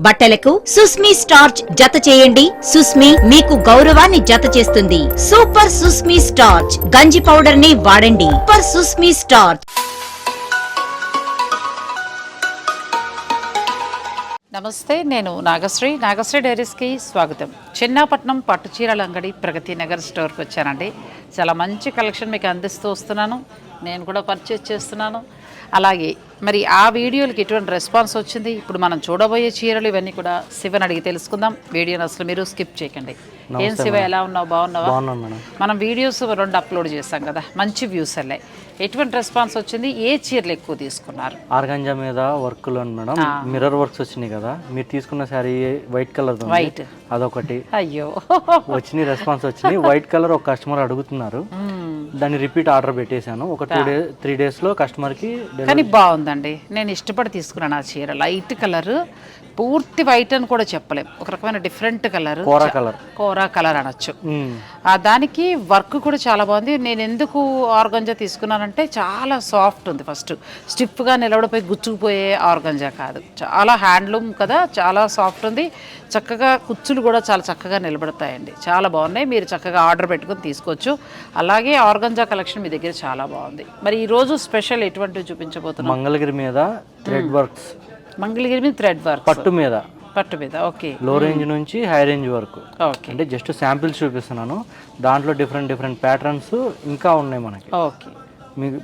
బట్టలకు సుస్మి స్టార్చ్ జత చేయండి. సుస్మి మీకు గౌరవాన్ని జత చేస్తుంది. Super Susmi starch. గంజి పౌడర్ని వాడండి. Super Susmi starch. నమస్తే నేను నాగశ్రీ. నాగశ్రీ డైరీస్కి స్వాగతం. చిన్నపట్నం పట్టు చీరల అంగడి ప్రగతి నగర్ స్టోర్కి వచ్చానండి. చాలా మంచి కలెక్షన్ మీకు అందిస్తూ వస్తున్నాను. నేను కూడా పర్చేజ్ చేస్తున్నాను. అలాగే మరి ఆ వీడియోలకి ఎటువంటి రెస్పాన్స్ వచ్చింది? ఇప్పుడు మనం చూడబోయే చీరలు ఇవన్నీ కూడా శివని అడిగి తెలుసుకుందాం. వీడియోని అసలు మీరు స్కిప్ చేయకండి. ఏం శివ ఎలా ఉన్నావు? బాగున్నావా? మనం వీడియోస్ రెండు అప్లోడ్ చేస్తాం కదా. మంచి వ్యూస్ వెళ్ళాయి ఎటువంటి రెస్పాన్స్ వచ్చింది? ఏ చీరలు ఎక్కువ తీసుకున్నారు? ఆర్గంజా మీద వర్క్లు మేడం. మిర్రర్ వర్క్స్ వచ్చినాయి కదా. మీరు తీసుకున్న శారీ వైట్ కలర్ వైట్ అదొకటి. అయ్యో. వచ్చినాయి రెస్పాన్స్ వచ్చినాయి. వైట్ కలర్ ఒక కస్టమర్ అడుగుతున్నారు. దాన్ని రిపీట్ ఆర్డర్ పెట్టేశాను. ఒక టూ డే త్రీ డేస్లో కస్టమర్కి కానీ బాగుందండి. నేను ఇష్టపడి తీసుకున్నాను ఆ చీర. Light colour. పూర్తి వైట్ అని కూడా చెప్పలేం. ఒక రకమైన different colour kora colour kora colour అనొచ్చు. ఆ దానికి వర్క్ కూడా చాలా బాగుంది. నేను ఎందుకు ఆర్గంజా తీసుకున్నానంటే చాలా సాఫ్ట్ ఉంది ఫస్ట్ స్టిఫ్గా నిలబడిపోయి గుచ్చుకుపోయే ఆర్గంజా కాదు. చాలా హ్యాండ్లూమ్ కదా చాలా సాఫ్ట్ ఉంది. చక్కగా కుచ్చులు కూడా చాలా చక్కగా నిలబడతాయండి. చాలా బాగున్నాయి. మీరు చక్కగా ఆర్డర్ పెట్టుకొని తీసుకోవచ్చు. అలాగే ఆర్గంజా కలెక్షన్ మీ దగ్గర చాలా బాగుంది. మరి ఈరోజు స్పెషల్ ఎటువంటివి చూపించబోతున్నాం? మంగళగిరి మీద థ్రెడ్ వర్క్స్ మంగళగిరి మీద థ్రెడ్ వర్క్ పట్టు మీద. పట్టు మీద ఓకే. లో రేంజ్ నుంచి హై రేంజ్ వరకు. ఓకే. అంటే జస్ట్ శాంపిల్స్ చూపిస్తున్నాను. దాంట్లో డిఫరెంట్ డిఫరెంట్ ప్యాటర్న్స్ ఇంకా ఉన్నాయి మనకి. ఓకే.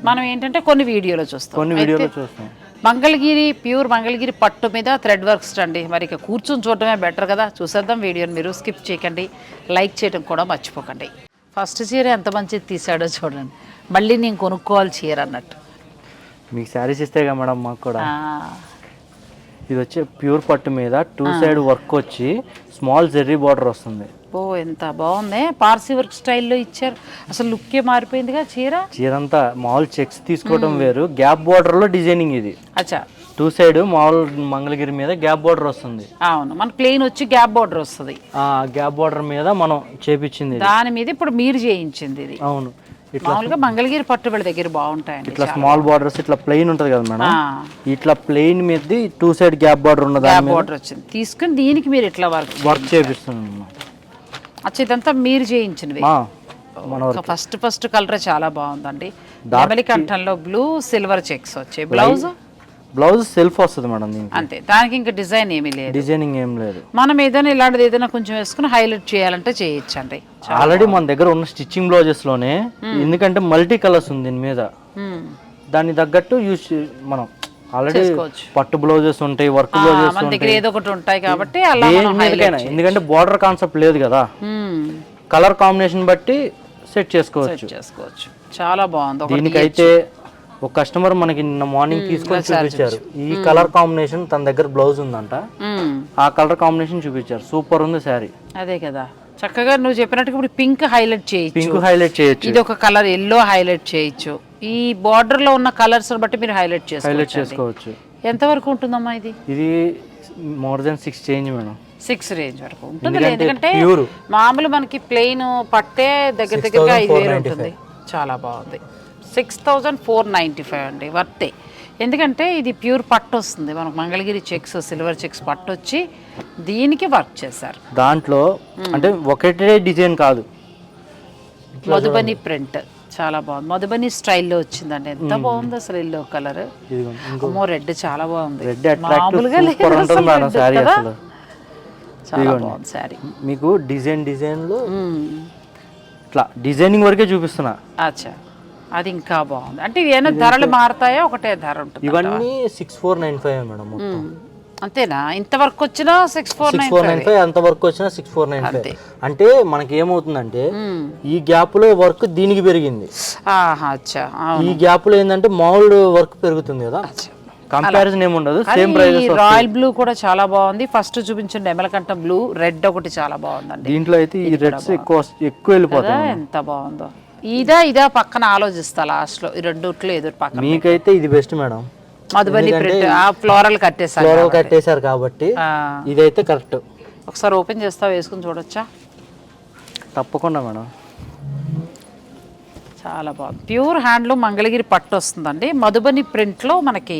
మనం ఏంటంటే కొన్ని వీడియోలో చూస్తాం. కొన్ని వీడియోలో చూస్తాం. మంగళగిరి ప్యూర్ మంగళగిరి పట్టు మీద థ్రెడ్ వర్క్స్ అండి. మరి ఇక కూర్చొని చూడటమే బెటర్ కదా. చూసేద్దాం వీడియోని మీరు స్కిప్ చేయకండి. లైక్ చేయడం కూడా మర్చిపోకండి. ఫస్ట్ చీర ఎంత మంచిది తీసాడో చూడండి. మళ్ళీ నేను కొనుక్కోవాలి చీర అన్నట్టు. మీకు శారీస్ ఇస్తే కదా మేడం మాకు కూడా. ఇది వచ్చి ప్యూర్ పట్టు మీద టూ సైడ్ వర్క్ వచ్చి స్మాల్ జెర్రీ బార్డర్ వస్తుంది. ఓ ఎంత బాగుంది. పార్సీ వర్క్ స్టైల్లో ఇచ్చారు. అసలు లుక్కే మారిపోయిందిగా చీర? చీరంతా మామూలు చెక్స్ తీసుకోవడం వేరు. గ్యాప్ బార్డర్లో డిజైనింగ్ ఇది. అచ్చా. టూ సైడ్ మామూలు మంగళగిరి మీద గ్యాప్ బార్డర్ వస్తుంది. అవును మన ప్లెయిన్ వచ్చి గ్యాప్ బార్డర్ వస్తుంది. ఆ గ్యాప్ బార్డర్ మీద మనం చేపించింది. దాని మీద ఇప్పుడు మీరు చేయించింది ఇది. అవును. మామూలుగా మంగళగిరి పట్టుబడి దగ్గర బాగుంటాయండి ఇట్లా స్మాల్ బార్డర్స్ ఇట్లా ప్లెయిన్ ఉంటది కదా మేడం? ఇట్లా ప్లెయిన్ మీద టూ సైడ్ గ్యాప్ బార్డర్ ఉన్న గ్యాప్ దాని బార్డర్ వచ్చింది. తీసుకుని దీనికి మీరు ఇట్లా వర్క్ వర్క్ చేపిస్తున్నాం అచ్చా ఇదంతా మీరు చేయించినవి. ఫస్ట్ ఫస్ట్ కలర్ చాలా బాగుందండి. కంఠంలో బ్లూ సిల్వర్ చెక్స్ వచ్చాయి. బ్లౌజ్ బ్లౌజ్ సెల్ఫ్ వస్తుంది మేడం దీనికి. అంతే. దానికి ఇంకా డిజైన్ ఏమీ లేదు. డిజైనింగ్ ఏం లేదు. మనం ఏదైనా ఇలాంటిది ఏదైనా కొంచెం వేసుకుని హైలైట్ చేయాలంటే చేయొచ్చండి. ఆల్రెడీ మన దగ్గర ఉన్న స్టిచ్చింగ్ బ్లౌజెస్లోనే ఎందుకంటే మల్టీ కలర్స్ ఉంది దీని మీద. దానికి తగ్గట్టు యూస్ మనం ఆల్రెడీ. పట్టు బ్లౌజెస్ ఉంటాయి వర్క్ బ్లౌజెస్ ఏదో ఒకటి ఉంటాయి కాబట్టి అలా దేని ఎందుకంటే బార్డర్ కాన్సెప్ట్ లేదు కదా. కలర్ కాంబినేషన్ బట్టి సెట్ చేసుకోవచ్చు. చేసుకోవచ్చు. చాలా బాగుంది. దీనికైతే ఒక కస్టమర్ మనకి నిన్న మార్నింగ్ తీసుకొని చూపించారు. ఈ కలర్ కాంబినేషన్ తన దగ్గర బ్లౌజ్ ఉందంట. ఆ కలర్ కాంబినేషన్ చూపించారు. సూపర్ ఉంది శారీ అదే కదా. చక్కగా నువ్వు చెప్పినట్టుగా ఇప్పుడు పింక్ హైలైట్ చేయొచ్చు. పింక్ హైలైట్ చేయొచ్చు. ఇది ఒక కలర్ ఎల్లో హైలైట్ చేయొచ్చు. ఈ బార్డర్లో ఉన్న కలర్స్ బట్టి మీరు హైలైట్ హైలైట్ చేసుకోవచ్చు చేసుకోవచ్చు. ఎంత వరకు ఉంటుందమ్మా ఇది? ఇది more than six change madam six range వరకు ఉంటుంది ఎందుకంటే మామూలు మనకి ప్లెయిన్ పట్టే దగ్గర దగ్గరగా ఐదు వేలు ఉంటుంది. చాలా బాగుంది. Six thousand four ninety five అండి వర్తే. ఎందుకంటే ఇది ప్యూర్ పట్టు వస్తుంది మనకు మంగళగిరి చెక్స్ సిల్వర్ చెక్స్ పట్టు వచ్చి దీనికి వర్క్ చేశారు. దాంట్లో అంటే ఒకటే డిజైన్ కాదు. మధుబని ప్రింట్ చాలా బాగుంది. మధుబని స్టైల్లో వచ్చిందండి. ఎంత బాగుంది అసలు ఎల్లో కలర్ అమ్మో రెడ్ చాలా బాగుంది. మామూలుగా లేదు చాలా బాగుంది శారీ మీకు డిజైన్ డిజైన్లో ఇట్లా డిజైనింగ్ వరకే చూపిస్తున్నా. అచ్చా. అది ఇంకా బాగుంది. అంటే ఏమైనా ధరలు మారుతాయా? ఒకటే ధర ఉంటుంది ఇవన్నీ six four nine five madam మొత్తం. అంతేనా? ఇంతవరకు వచ్చినా six four six four nine five అంత వర్క్ వచ్చినా సిక్స్ ఫోర్ నైన్ ఫైవ్. అంటే మనకి ఏమవుతుందంటే ఈ గ్యాప్లో వర్క్ దీనికి పెరిగింది. ఈ గ్యాప్లో ఏంటంటే మామూలు వర్క్ పెరుగుతుంది కదా. కంపారిజన్ ఏముండదు సేమ్ ప్రైజెస్ ఈ రాయల్ బ్లూ కూడా చాలా బాగుంది. ఫస్ట్ చూపించిన నెమలకంఠ బ్లూ రెడ్ ఒకటి చాలా బాగుందండి. దీంట్లో అయితే ఈ రెడ్స్ ఎక్కువ ఎక్కువ వెళ్ళిపోతాయి ఎంత బాగుందో. ఇదా ఇదా పక్కన ఆలోచిస్తా లాస్ట్లో. ఈ రెండుట్లో ఎదురు పక్కన మీకైతే ఇది బెస్ట్ మేడం మధుబని ప్రింట్ ఆ ఫ్లోరల్ కట్టేసారు ఫ్లోరల్ కట్టేశారు కాబట్టి ఇదైతే కరెక్ట్ ఒకసారి ఓపెన్ చేస్తా వేసుకుని చూడొచ్చా? తప్పకుండా మేడం. చాలా బాగుంది. ప్యూర్ హ్యాండ్లూమ్ మంగళగిరి పట్టు వస్తుందండి. మధుబని ప్రింట్లో మనకి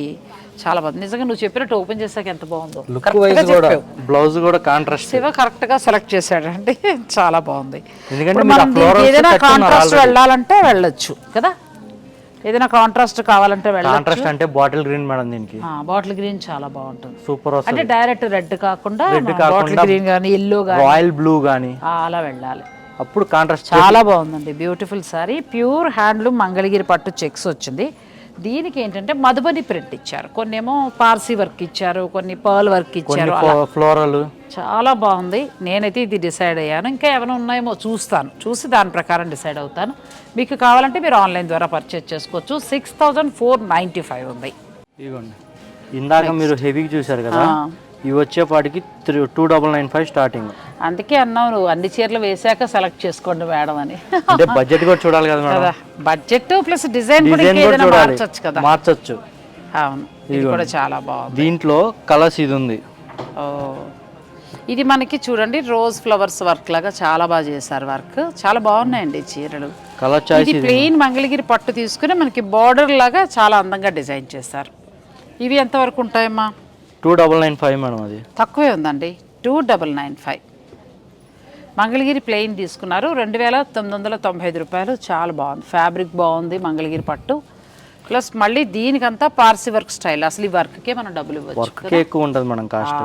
చాలా బాగుంది. నిజంగా నువ్వు చెప్పినట్టు ఓపెన్ చేసాక ఎంత బాగుందో. లుక్ వైజ్ కూడా. బ్లౌజ్ కూడా కాంట్రాస్ట్ శివ కరెక్ట్గా సెలెక్ట్ చేశాడంటే చాలా బాగుంది. ఎందుకంటే మనం ఏదైనా కాంట్రాస్ట్. వెళ్ళాలంటే వెళ్ళొచ్చు కదా? ఏదైనా కాంట్రాస్ట్ కావాలంటే కాంట్రాస్ట్ అంటే బాటిల్ గ్రీన్ మేడం దీనికి. బాటిల్ గ్రీన్ చాలా బాగుంటుంది. సూపర్ అంటే డైరెక్ట్ రెడ్ కాకుండా కాకుండా గ్రీన్ కానీ ఎల్లో కానీ రాయల్ బ్లూ కానీ అలా వెళ్ళాలి. అప్పుడు కాంట్రాస్ట్ చాలా బాగుందండి. Beautiful sari pure handloom Mangalagiri పట్టు చెక్స్ వచ్చింది. దీనికి ఏంటంటే మధుబని ప్రింట్ ఇచ్చారు. కొన్ని ఏమో పార్సీ వర్క్ ఇచ్చారు కొన్ని పర్ల్ వర్క్ ఇచ్చారు. ఫ్లోరల్. చాలా బాగుంది. నేనైతే ఇది డిసైడ్ అయ్యాను. ఇంకా ఏమైనా ఉన్నాయేమో చూస్తాను. చూసి దాని ప్రకారం డిసైడ్ అవుతాను. మీకు కావాలంటే మీరు ఆన్లైన్ ద్వారా పర్చేజ్ చేసుకోవచ్చు. Six thousand four ninety five ఉంది. ఇదిగోండి. ఇందాక మీరు హెవీకి చూసారు కదా. ఇవి వచ్చేపాటికి three two double nine five starting అందుకే అన్నావు నువ్వు అన్ని చీరలు వేసాక సెలెక్ట్ చేసుకోండి మేడం అని. అంటే బడ్జెట్ కూడా చూడాలి కదా మేడం. బడ్జెట్ ప్లస్ డిజైన్ కూడా మార్చొచ్చు కదా. మార్చొచ్చు. అవును ఇది కూడా చాలా బాగుంది. దీంట్లో కలర్స్ ఇది ఉంది ఓ. ఇది మనకి చూడండి రోజ్ ఫ్లవర్స్ వర్క్ లాగా చాలా బాగా చేశారు వర్క్ చాలా బాగున్నాయండి చీరలు. కలర్ చాయిస్ ఇది ప్లెయిన్ మంగళగిరి పట్టు తీసుకుని మనకి బార్డర్ లాగా చాలా అందంగా డిజైన్ చేశారు. ఇవి ఎంతవరకు ఉంటాయమ్మా? Two double nine five madam అది. తక్కువే ఉందండి. Two double nine five. Mangalagiri plain తీసుకున్నారు. రెండు వేల తొమ్మిది వందల తొంభై ఐదు రూపాయలు. చాలా బాగుంది. ఫ్యాబ్రిక్ బాగుంది మంగళగిరి పట్టు. ప్లస్ మళ్ళీ దీనికంతా పార్సీ వర్క్ స్టైల్. అసలు ఈ వర్క్కే మనం డబ్బులు ఇవ్వచ్చు వర్క్ ఎక్కువ ఉంటుంది మేడం కాస్ట్.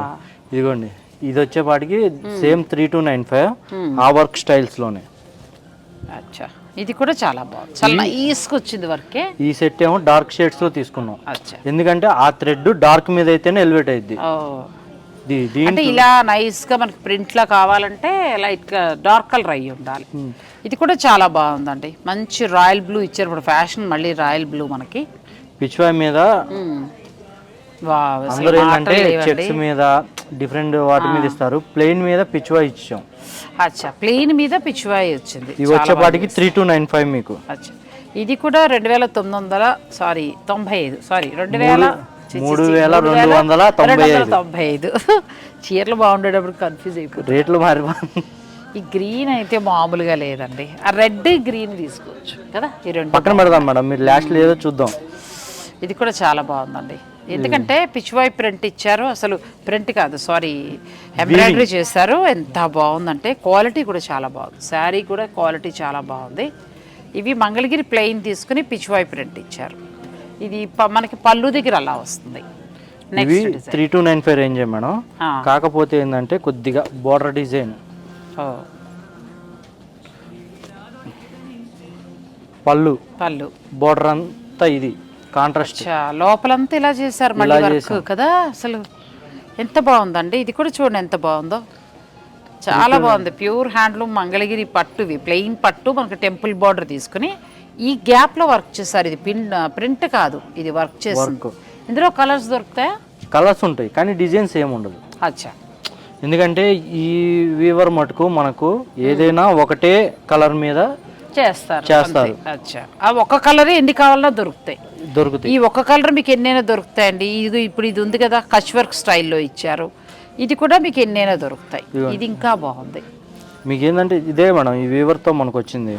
ఇదిగోండి. ఇది వచ్చేపాటికి same three two nine five ఆ వర్క్ స్టైల్స్లోనే అచ్చా. ఇది కూడా చాలా బాగుంది. చాలా నైస్గా వచ్చింది వర్కే. ఈ సెట్ ఏమో డార్క్ షేడ్స్లో తీసుకున్నాం. అచ్చా. ఎందుకంటే ఆ థ్రెడ్ డార్క్ మీద అయితేనే ఎలివేట్ అయింది అంటే ఇలా నైస్గా మనకి ప్రింట్ లా కావాలంటే లైట్గా డార్క్ కలర్ అయ్యి ఉండాలి. ఇది కూడా చాలా బాగుందండి. మంచి రాయల్ బ్లూ ఇచ్చారు ఇప్పుడు. ఫ్యాషన్ మళ్ళీ రాయల్ బ్లూ మనకి. పిచ్వాయ్ మీద అందరూ ఏంటంటే. చెక్స్ మీద డిఫరెంట్ వాటి మీద ఇస్తారు. ప్లెయిన్ మీద పిచ్వాయ్ ఇచ్చాం. అచ్చా ప్లెయిన్ మీద పిచ్చివాయి వచ్చింది ఇవి వచ్చేపాటికి త్రీ టూ నైన్ ఫైవ్ మీకు. అచ్చా ఇది కూడా రెండు వేల తొమ్మిది వందల సారీ తొంభై ఐదు సారీ రెండు వేల మూడు వేల రెండు వందల తొంభై ఐదు. తొంభై ఐదు. చీరలు బాగుండేటప్పుడు కన్ఫ్యూజ్ అయిపోతుంది రేట్లు మారి ఈ గ్రీన్ అయితే మామూలుగా లేదండి. ఆ రెడ్ గ్రీన్ తీసుకోవచ్చు కదా ఈ రెండు పక్కన పెడదాం మేడం మీరు లాస్ట్ ఏదో చూద్దాం. ఇది కూడా చాలా బాగుందండి. ఎందుకంటే పిచ్చివాయి ప్రింట్ ఇచ్చారు. అసలు ప్రింట్ కాదు సారీ ఎంబ్రాయిడరీ చేశారు. ఎంత బాగుందంటే క్వాలిటీ కూడా చాలా బాగుంది. శారీ కూడా క్వాలిటీ చాలా బాగుంది. ఇవి మంగళగిరి ప్లెయిన్ తీసుకుని పిచ్చివాయి ప్రింట్ ఇచ్చారు. ఇది మనకి పళ్ళు దగ్గర అలా వస్తుంది. ఇవి three two nine five range madam. కాకపోతే ఏంటంటే కొద్దిగా బోర్డర్ డిజైన్ పళ్ళు. పళ్ళు. బోర్డర్ అంతా ఇది. కాంట్రాస్ట్. లోపలంతా ఇలా చేశారు మళ్ళీ వర్క్ కదా? అసలు ఎంత బాగుందండి? ఇది కూడా చూడండి ఎంత బాగుందో. చాలా బాగుంది. ప్యూర్ హ్యాండ్లూమ్ మంగళగిరి పట్టువి ప్లెయిన్ పట్టు. మనకి టెంపుల్ బార్డర్ తీసుకుని ఈ గ్యాప్లో వర్క్ చేశారు. ఇది పిన్ ప్రింట్ కాదు. ఇది వర్క్ Work. ఇందులో కలర్స్ దొరుకుతాయా? కలర్స్ ఉంటాయి కానీ డిజైన్స్ ఏమి ఉండదు. అచ్చా. ఎందుకంటే ఈ వీవర్ మటుకు మనకు ఏదైనా ఒకటే కలర్ మీద చేస్తారు. చేస్తారు. అచ్చా. ఆ ఒక్క కలరే ఎన్ని కావాలన్నా దొరుకుతాయి. దొరుకుతాయి. ఈ ఒక్క కలర్ మీకు ఎన్నైనా దొరుకుతాయండి. ఇది ఇప్పుడు ఇది ఉంది కదా కచ్ వర్క్ స్టైల్లో ఇచ్చారు. ఇది కూడా మీకు ఎన్నైనా దొరుకుతాయి. ఇది ఇంకా బాగుంది. మీకు ఏంటంటే ఇదే మేడం ఈ వీవర్తో మనకు వచ్చింది.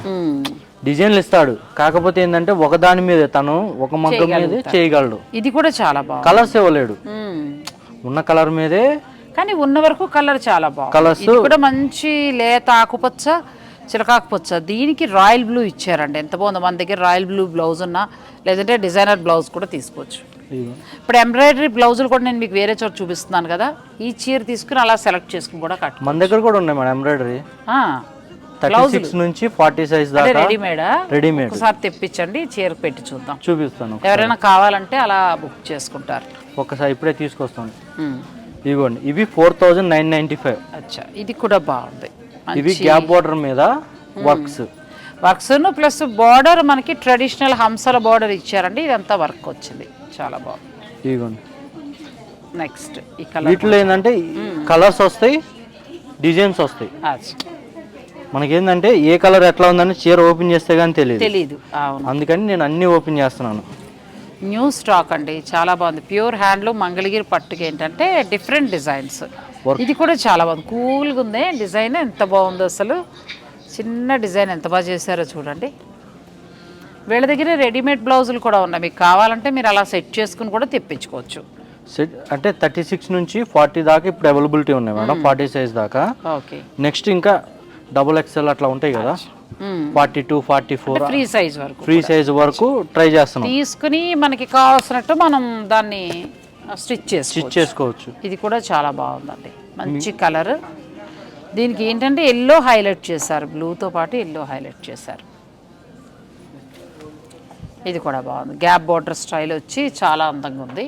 డిజైన్లు ఇస్తాడు. కాకపోతే ఏంటంటే ఒకదాని మీద తను ఒక మగ్గం మీద చేయగలడు. ఇది కూడా చాలా బాగుంది. కలర్స్ ఇవ్వలేడు. ఉన్న కలర్ మీదే కానీ ఉన్న వరకు కలర్ చాలా బాగుంది. ఇది కూడా మంచి లేత ఆకుపచ్చ చిలకాకుపచ్చ? దీనికి రాయల్ బ్లూ ఇచ్చారండి. ఎంత బాగుందో? మన దగ్గర రాయల్ బ్లూ బ్లౌజ్ ఉన్నా లేదంటే డిజైనర్ బ్లౌజ్ కూడా తీసుకోవచ్చు. ఇప్పుడు ఎంబ్రాయిడరీ బ్లౌజులు కూడా నేను మీకు వేరే చోట చూపిస్తున్నాను కదా ఈ చీర తీసుకుని అలా సెలెక్ట్ చేసుకుని కూడా కట్టు మన దగ్గర కూడా ఉన్నాయి మేడం ఎంబ్రాయిడరీ. థర్టీ సిక్స్ నుంచి ఫార్టీ సైజ్ దాకా రెడీమేడా? రెడీమేడ్. ఒకసారి తెప్పించండి చీర పెట్టి చూద్దాం. చూపిస్తాను ఎవరైనా కావాలంటే అలా బుక్ చేసుకుంటారు. ఒకసారి ఇప్పుడే తీసుకొస్తాను. ఇదిగోండి ఇవి four thousand nine ninety five. అచ్చా ఇది కూడా బాగుంది. ఇవి గ్యాప్ బార్డర్ మీద వర్క్స్ వర్క్స్ ప్లస్ బార్డర్ మనకి ట్రెడిషనల్ హంసల బార్డర్ ఇచ్చారండి. ఇదంతా వర్క్ వచ్చింది. చాలా బాగుంది. ఇదిగోండి. నెక్స్ట్ ఈ కలర్ వీటిలో ఏంటంటే కలర్స్ వస్తాయి డిజైన్స్ వస్తాయి. మనకేంటంటే ఏ కలర్ ఎట్లా ఉందని చీర ఓపెన్ చేస్తే కానీ తెలియదు అవును. అందుకని నేను అన్ని ఓపెన్ చేస్తున్నాను. న్యూ స్టాక్ అండి. చాలా బాగుంది. ప్యూర్ హ్యాండ్లూమ్ మంగళగిరి పట్టుకి ఏంటంటే డిఫరెంట్ డిజైన్స్ ఇది కూడా చాలా బాగుంది. కూల్గా ఉంది. డిజైన్ ఎంత బాగుందో అసలు. చిన్న డిజైన్ ఎంత బాగా చేశారో చూడండి. వీళ్ళ దగ్గర రెడీమేడ్ బ్లౌజులు కూడా ఉన్నాయి. మీకు కావాలంటే మీరు అలా సెట్ చేసుకుని కూడా తెప్పించుకోవచ్చు. సెట్ అంటే థర్టీ సిక్స్ నుంచి ఫార్టీ దాకా ఇప్పుడు అవైలబిలిటీ ఉన్నాయి మేడం. ఫార్టీ సైజ్ దాకా. ఓకే నెక్స్ట్ ఇంకా డబుల్ ఎక్స్ఎల్ అట్లా ఉంటాయి కదా. Forty two forty four free size వరకు ఫ్రీ సైజ్ వరకు ట్రై చేస్తున్నాం. తీసుకుని మనకి కావాల్సినట్టు మనం దాన్ని స్టిచ్ స్టిచ్ చేసుకోవచ్చు. చేసుకోవచ్చు. ఇది కూడా చాలా బాగుందండి. మంచి కలర్. దీనికి ఏంటంటే ఎల్లో హైలైట్ చేశారు. బ్లూతో పాటు ఎల్లో హైలైట్ చేశారు. ఇది కూడా బాగుంది. గ్యాప్ బార్డర్ స్టైల్ వచ్చి చాలా అందంగా ఉంది.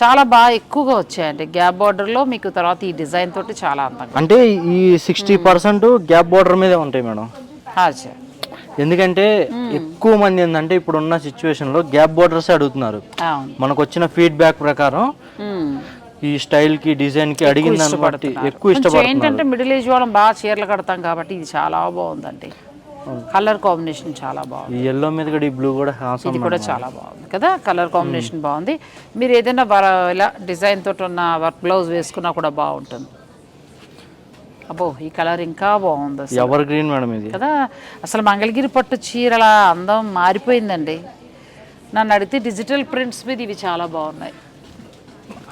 చాలా బాగా ఎక్కువగా వచ్చాయండి. గ్యాప్ బార్డర్లో మీకు తర్వాత ఈ డిజైన్ తోటి చాలా అందంగా అంటే ఈ సిక్స్టీ పర్సెంట్ గ్యాప్ బార్డర్ మీదే ఉంటాయి మేడం. అచ్చా ఎందుకంటే ఎక్కువ మంది ఏంటంటే ఇప్పుడు ఉన్న సిచ్యువేషన్లో గ్యాప్ బార్డర్స్ అడుగుతున్నారు. మనకు వచ్చిన ఫీడ్బ్యాక్ ప్రకారం. ఈ స్టైల్కి డిజైన్కి అడిగిన దాన్ని బట్టి ఎక్కువ కొంచెం ఇష్టపడుతున్నారు. ఏంటంటే మిడిల్ ఏజ్ వాళ్ళం బాగా చీరలు కడతాం కాబట్టి ఇది చాలా బాగుందండి. కలర్ కాంబినేషన్ చాలా బాగుంది. ఎల్లో మీద కూడా ఈ బ్లూ కూడా హాసం ఇది కూడా చాలా బాగుంది కదా? కలర్ కాంబినేషన్ బాగుంది. మీరు ఏదైనా ఇలా డిజైన్ తోటి ఉన్న వర్క్ బ్లౌజ్ వేసుకున్నా కూడా బాగుంటుంది. అబ్బో ఈ కలర్ ఇంకా బాగుంది అసలు. ఎవర్ గ్రీన్ మేడం ఇది? కదా అసలు మంగళగిరి పట్టు చీరల అందం మారిపోయిందండి. నన్ను అడిగితే డిజిటల్ ప్రింట్స్ మీద ఇవి చాలా బాగున్నాయి.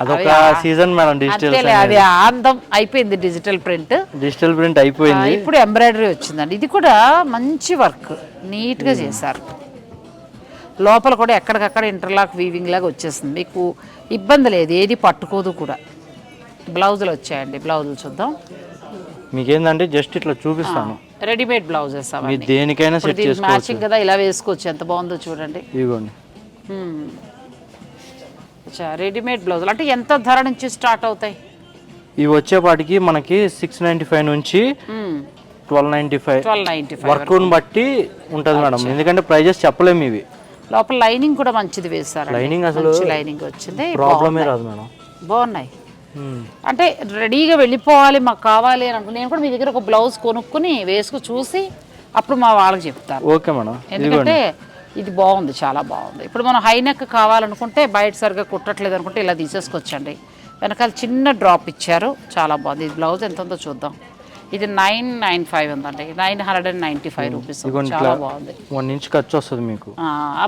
అదొక సీజన్ మేడం డిజిటల్ అది అందం అయిపోయింది డిజిటల్ ప్రింట్ డిజిటల్ ప్రింట్ అయిపోయింది. ఇప్పుడు ఎంబ్రాయిడరీ వచ్చిందండి. ఇది కూడా మంచి వర్క్ నీట్గా చేశారు. లోపల కూడా ఎక్కడికక్కడ ఇంటర్లాక్ వీవింగ్ లాగా వచ్చేసింది. మీకు ఇబ్బంది లేదు ఏది పట్టుకోదు కూడా. బ్లౌజులు వచ్చాయండి బ్లౌజులు చూద్దాం. మీకేందంటే జస్ట్ ఇట్లా చూపిస్తాను. రెడీమేడ్ బ్లౌజెస్ మీరు దేనికైనా సెట్ చేసుకోవచ్చు. మ్యాచింగ్ కదా ఇలా వేసుకోవచ్చు. ఎంత బాగుందో చూడండి. ఇదిగోండి. రెడీమేడ్ బ్లౌజులు. అంటే ఎంత ధర నుంచి స్టార్ట్ అవుతాయి? ఇవి వచ్చేపాటికి మనకి సిక్స్ నైంటీ ఫైవ్ నుంచి twelve ninety five twelve ninety five వర్క్ని బట్టి ఉంటుంది మేడం ఎందుకంటే ప్రైజెస్ చెప్పలేము ఇవి. లోపల లైనింగ్ కూడా మంచిది వేస్తారు లైనింగ్ అసలు లైనింగ్ వచ్చింది. ప్రాబ్లమే రాదు మేడం బాగున్నాయి. అంటే రెడీగా వెళ్ళిపోవాలి మాకు కావాలి అని అనుకుని నేను కూడా మీ దగ్గర ఒక బ్లౌజ్ కొనుక్కుని వేసుకు చూసి అప్పుడు మా వాళ్ళకి చెప్తాను. Okay madam. ఎందుకంటే ఇది బాగుంది చాలా బాగుంది. ఇప్పుడు మనం హై నెక్ కావాలనుకుంటే బయట సరిగ్గా కుట్టట్లేదు అనుకుంటే ఇలా తీసేసుకొచ్చండి. వెనకాల చిన్న డ్రాప్ ఇచ్చారు చాలా బాగుంది. ఇది బ్లౌజ్ ఎంత ఉందో చూద్దాం. ఇది నైన్ నైన్ ఫైవ్ ఉందండి. Nine hundred and ninety five rupees చాలా బాగుంది. వన్ ఇంచ్ ఖర్చు వస్తుంది మీకు.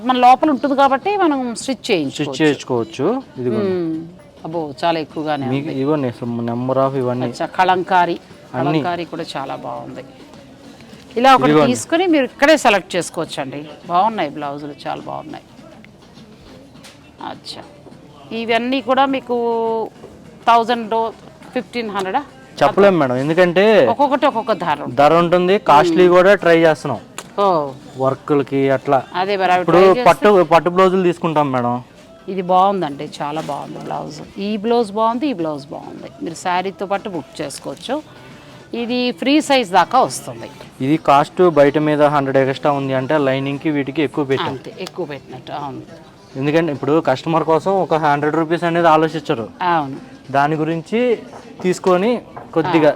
మన లోపల ఉంటుంది కాబట్టి మనం స్టిచ్ చేయించు స్టిచ్ చేసుకోవచ్చు అబ్బో చాలా ఎక్కువగానే మీకు అసలు నెంబర్ ఆఫ్ ఇవన్నీ అచ్చా కలంకారీ కలంకారీ కూడా చాలా బాగుంది. ఇలా ఒకటి తీసుకుని మీరు ఇక్కడే సెలెక్ట్ చేసుకోవచ్చు అండి బాగున్నాయి బ్లౌజులు చాలా బాగున్నాయి. అచ్చా. ఇవన్నీ కూడా మీకు థౌజండ్ ఫిఫ్టీన్ హండ్రెడా? చెప్పలేము మేడం ఎందుకంటే ఒక్కొక్కటి ఒక్కొక్క ధర. ధర ఉంటుంది కాస్ట్లీ కూడా ట్రై చేస్తున్నాం. ఓ. వర్కులకి అట్లా. అదే ఇప్పుడు పట్టు పట్టు బ్లౌజులు తీసుకుంటాం మేడం. ఇది బాగుందండి చాలా బాగుంది బ్లౌజ్. ఈ బ్లౌజ్ బాగుంది ఈ బ్లౌజ్ బాగుంది. మీరు శారీతో పాటు బుక్ చేసుకోవచ్చు. ఇది ఫ్రీ సైజ్ దాకా వస్తుంది. ఇది కాస్ట్ బయట మీద హండ్రెడ్ ఎక్స్ట్రా ఉంది అంటే లైనింగ్కి వీటికి ఎక్కువ పెట్టాం. ఎక్కువ పెట్టినట్టు అవును. ఎందుకంటే ఇప్పుడు కస్టమర్ కోసం ఒక హండ్రెడ్ రూపీస్ అనేది ఆలోచించరు. అవును. దాని గురించి తీసుకొని కొద్దిగా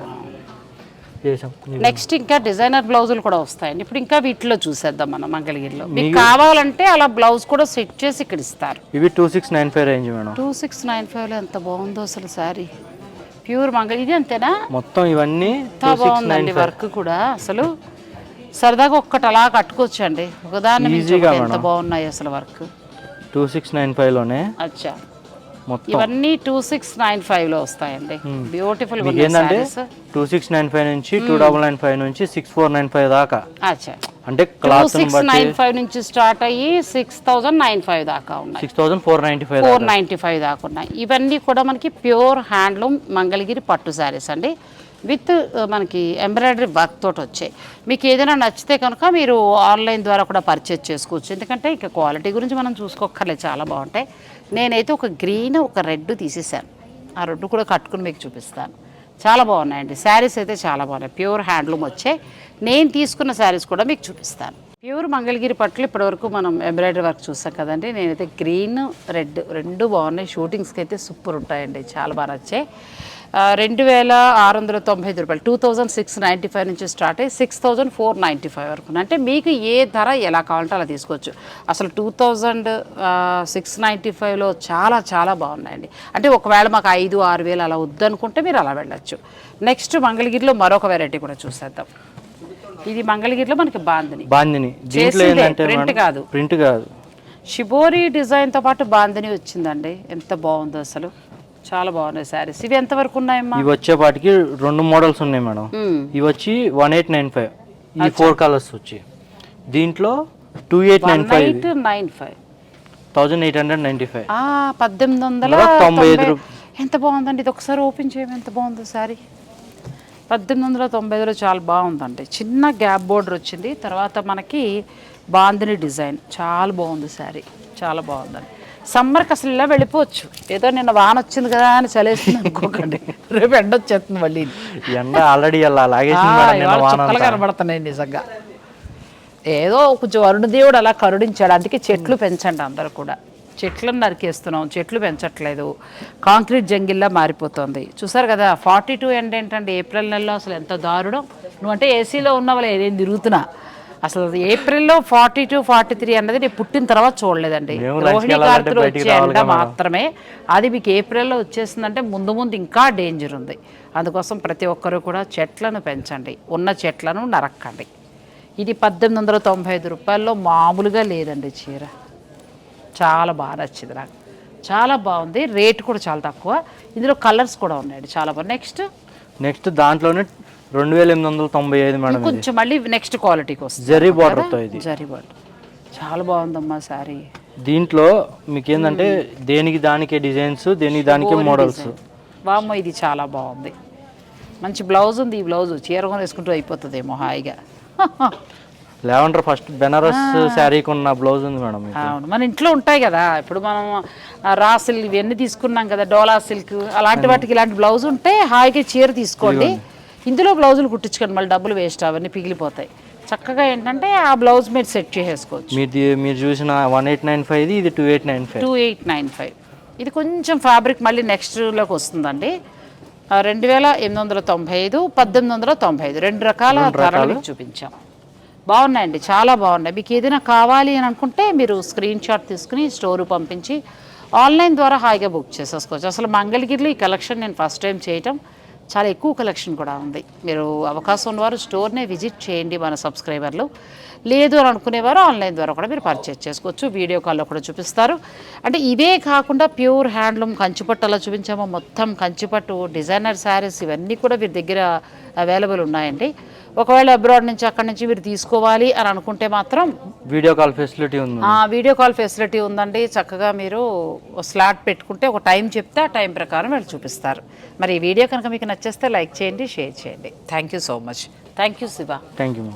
చేసాం నెక్స్ట్ ఇంకా డిజైనర్ బ్లౌజులు కూడా వస్తాయండి. ఇప్పుడు ఇంకా వీటిలో చూసేద్దాం మనం మంగళగిరిలో. మీకు కావాలంటే అలా బ్లౌజ్ కూడా సెట్ చేసి ఇక్కడ ఇస్తారు. ఇవి two six nine five range madam. Two six nine ఫైవ్లో ఎంత బాగుందో అసలు శారీ. ప్యూర్ మంగళ ఇది అంతేనా? మొత్తం ఇవన్నీ ఎంత బాగుందండి వర్క్ కూడా అసలు. సరదాగా ఒక్కటి అలా కట్టుకోవచ్చు అండి ఒకదాని మించి Easy గా ఒకటి ఎంత బాగున్నాయి అసలు వర్క్. టూ సిక్స్ నైన్ ఫైవ్లోనే అచ్చా. ఇవన్నీ టూ సిక్స్ నైన్ ఫైవ్లో వస్తాయండి. బ్యూటిఫుల్ ఏంటంటే టూ సిక్స్ నైన్ ఫైవ్ నుంచి టూ డబల్ నైన్ ఫైవ్ నుంచి సిక్స్ ఫోర్ నైన్ ఫైవ్ దాకా. అంటే క్లాత్ సిక్స్ నైన్ ఫైవ్ నుంచి స్టార్ట్ అయ్యి సిక్స్ థౌజండ్ నైన్ ఫైవ్ దాకా ఉన్నాయి. Six thousand four ninety five four ninety five దాకా ఉన్నాయి. ఇవన్నీ కూడా మనకి ప్యూర్ హ్యాండ్లూమ్ మంగళగిరి పట్టు శారీస్ అండి. విత్ మనకి ఎంబ్రాయిడరీ వర్క్ తోటి వచ్చాయి. మీకు ఏదైనా నచ్చితే కనుక మీరు ఆన్లైన్ ద్వారా కూడా పర్చేజ్ చేసుకోవచ్చు. ఎందుకంటే ఇక క్వాలిటీ గురించి మనం చూసుకోక్కర్లేదు చాలా బాగుంటాయి. నేనైతే ఒక గ్రీన్ ఒక రెడ్ తీసేసాను ఆ రెండు కూడా కట్టుకుని మీకు చూపిస్తాను. చాలా బాగున్నాయండి. శారీస్ అయితే చాలా బాగున్నాయి. ప్యూర్ హ్యాండ్లూమ్ వచ్చాయి నేను తీసుకున్న శారీస్ కూడా మీకు చూపిస్తాను. ప్యూర్ మంగళగిరి పట్లు ఇప్పటివరకు మనం ఎంబ్రాయిడరీ వర్క్ చూస్తాం కదండి. నేనైతే గ్రీన్ రెడ్ రెండు బాగున్నాయి. షూటింగ్స్కి అయితే సూపర్ ఉంటాయండి. చాలా బాగా నచ్చాయి. రెండు వేల ఆరు వందల తొంభై ఐదు రూపాయలు. Two thousand six ninety five నుంచి స్టార్ట్ అయ్యి six thousand four ninety five వరకు. అంటే మీకు ఏ ధర ఎలా కావాలంటే అలా తీసుకోవచ్చు. అసలు టూ థౌజండ్ సిక్స్ నైంటీ ఫైవ్లో చాలా చాలా బాగున్నాయండి. అంటే ఒకవేళ మాకు ఐదు ఆరు వేలు అలా వద్దనుకుంటే మీరు అలా వెళ్ళచ్చు. నెక్స్ట్ మంగళగిరిలో మరొక వెరైటీ కూడా చూసేద్దాం. ఇది మంగళగిరిలో మనకి బాందిని. బాందిని. మేడం కాదు. ప్రింట్ కాదు. షిబోరి డిజైన్తో పాటు బాందిని వచ్చిందండి. ఎంత బాగుందో అసలు. చాలా బాగున్నాయి శారీస్. ఇవి ఎంతవరకు ఉన్నాయమ్మా? ఇవి వచ్చేపాటికి రెండు మోడల్స్ ఉన్నాయి మేడం. ఇవి వచ్చి వన్ ఎయిట్ నైన్ ఫైవ్. ఈ ఫోర్ కలర్స్ వచ్చి. దీంట్లో two eight nine five nine five. Thousand eight hundred ninety five. పద్దెనిమిది వందల తొంభై ఐదు ఎంత బాగుందండి. ఇది ఒకసారి ఓపెన్ చేయము ఎంత బాగుందో సారీ పద్దెనిమిది వందల తొంభై ఐదులో చాలా బాగుందండి. చిన్న గ్యాప్ బోర్డర్ వచ్చింది. తర్వాత మనకి బాందిని డిజైన్. చాలా బాగుంది శారీ. చాలా బాగుందండి. సమ్మర్కి అసలు ఇలా వెళ్ళిపోవచ్చు. ఏదో నిన్న వాన వచ్చింది కదా అని చలేస్తుంది అనుకోకండి. రేపు ఎండ వచ్చేస్తుంది మళ్ళీ. ఎండ ఆల్రెడీ చుక్కలు. కనబడుతున్నాయి నిజంగా. ఏదో కొంచెం వరుణదేవుడు అలా కరుణించాడు. అందుకే చెట్లు పెంచండి అందరూ కూడా. చెట్లను నరికేస్తున్నాం. చెట్లు పెంచట్లేదు. కాంక్రీట్ జంగిల్లా మారిపోతుంది. చూసారు కదా ఫార్టీ టూ ఎండ్ ఏంటంటే ఏప్రిల్ నెలలో అసలు ఎంత దారుణం. నువ్వంటే ఏసీలో ఉన్న వాళ్ళు ఏదేం తిరుగుతున్నా. అసలు ఏప్రిల్లో ఫార్టీ టూ ఫార్టీ త్రీ అన్నది నేను పుట్టిన తర్వాత చూడలేదండి. రోహిణి కార్తులు వచ్చే ఎండ. మాత్రమే. అది మీకు ఏప్రిల్లో వచ్చేసిందంటే ముందు ముందు ఇంకా డేంజర్ ఉంది. అందుకోసం ప్రతి ఒక్కరూ కూడా చెట్లను పెంచండి. ఉన్న చెట్లను నరక్కండి. ఇది పద్దెనిమిది వందల తొంభై ఐదు రూపాయల్లో మామూలుగా లేదండి చీర. చాలా బాగా నచ్చింది నాకు. చాలా బాగుంది. రేట్ కూడా చాలా తక్కువ. ఇందులో కలర్స్ కూడా ఉన్నాయండి. చాలా బాగుంది నెక్స్ట్? నెక్స్ట్ దాంట్లోనే రెండు వేల ఎనిమిది వందల తొంభై ఐదు మేడం కొంచెం మళ్ళీ నెక్స్ట్ క్వాలిటీకి వస్తుంది. జరీ బార్డర్తో ఇది. జరీ బార్డర్ చాలా బాగుందమ్మా సారీ దీంట్లో మీకు ఏంటంటే దేనికి దానికే డిజైన్స్ దేనికి దానికే మోడల్స్. వామ్మో ఇది చాలా బాగుంది. మంచి బ్లౌజ్ ఉంది ఈ బ్లౌజ్. చీర కొని వేసుకుంటూ అయిపోతుందేమో హాయిగా. లెవెండర్ ఫస్ట్ బెనారస్ శారీకి ఉన్న బ్లౌజ్ ఉంది మేడం. అవును. మన ఇంట్లో ఉంటాయి కదా. ఇప్పుడు మనం రా సిల్క్ ఇవన్నీ తీసుకున్నాం కదా డోలా సిల్క్ అలాంటి వాటికి ఇలాంటి బ్లౌజ్ ఉంటే హాయిగా చీర తీసుకోండి. ఇందులో బ్లౌజులు కుట్టించుకోండి మళ్ళీ డబ్బులు వేస్ట్ అవన్నీ పిగిలిపోతాయి. చక్కగా ఏంటంటే ఆ బ్లౌజ్ మీరు సెట్ చేసేసుకోవచ్చు. మీది మీరు చూసిన వన్ ఎయిట్ నైన్ ఫైవ్ ఇది two eight nine five two eight nine five ఇది కొంచెం ఫ్యాబ్రిక్ మళ్ళీ నెక్స్ట్లోకి వస్తుందండి. రెండు వేల ఎనిమిది వందల తొంభై ఐదు పద్దెనిమిది వందల తొంభై ఐదు. రెండు రకాల ధరలు చూపించాం. బాగున్నాయండి చాలా బాగున్నాయి. మీకు ఏదైనా కావాలి అని అనుకుంటే మీరు స్క్రీన్ షాట్ తీసుకుని స్టోరు పంపించి ఆన్లైన్ ద్వారా హాయిగా బుక్ చేసేసుకోవచ్చు. అసలు మంగళగిరిలో ఈ కలెక్షన్ నేను ఫస్ట్ టైం చేయటం. చాలా ఎక్కువ కలెక్షన్ కూడా ఉంది. మీరు అవకాశం ఉన్నవారు స్టోర్నే విజిట్ చేయండి మన సబ్స్క్రైబర్లు. లేదు అని అనుకునేవారు. ఆన్లైన్ ద్వారా కూడా మీరు పర్చేస్ చేసుకోవచ్చు. వీడియో కాల్లో కూడా చూపిస్తారు. అంటే ఇవే కాకుండా ప్యూర్ హ్యాండ్లూమ్ కంచిపట్టు అలా చూపించామో. మొత్తం కంచిపట్టు డిజైనర్ శారీస్ ఇవన్నీ కూడా వీరి దగ్గర అవైలబుల్ ఉన్నాయండి. ఒకవేళ అబ్రాడ్ నుంచి అక్కడి నుంచి మీరు తీసుకోవాలి అని అనుకుంటే మాత్రం వీడియో కాల్ ఫెసిలిటీ ఉంది వీడియో కాల్ ఫెసిలిటీ ఉందండి. చక్కగా మీరు స్లాట్ పెట్టుకుంటే ఒక టైం చెప్తే ఆ టైం ప్రకారం వీళ్ళు చూపిస్తారు. మరి ఈ వీడియో కనుక మీకు నచ్చేస్తే లైక్ చేయండి షేర్ చేయండి. Thank you so much thank you Shiva thank you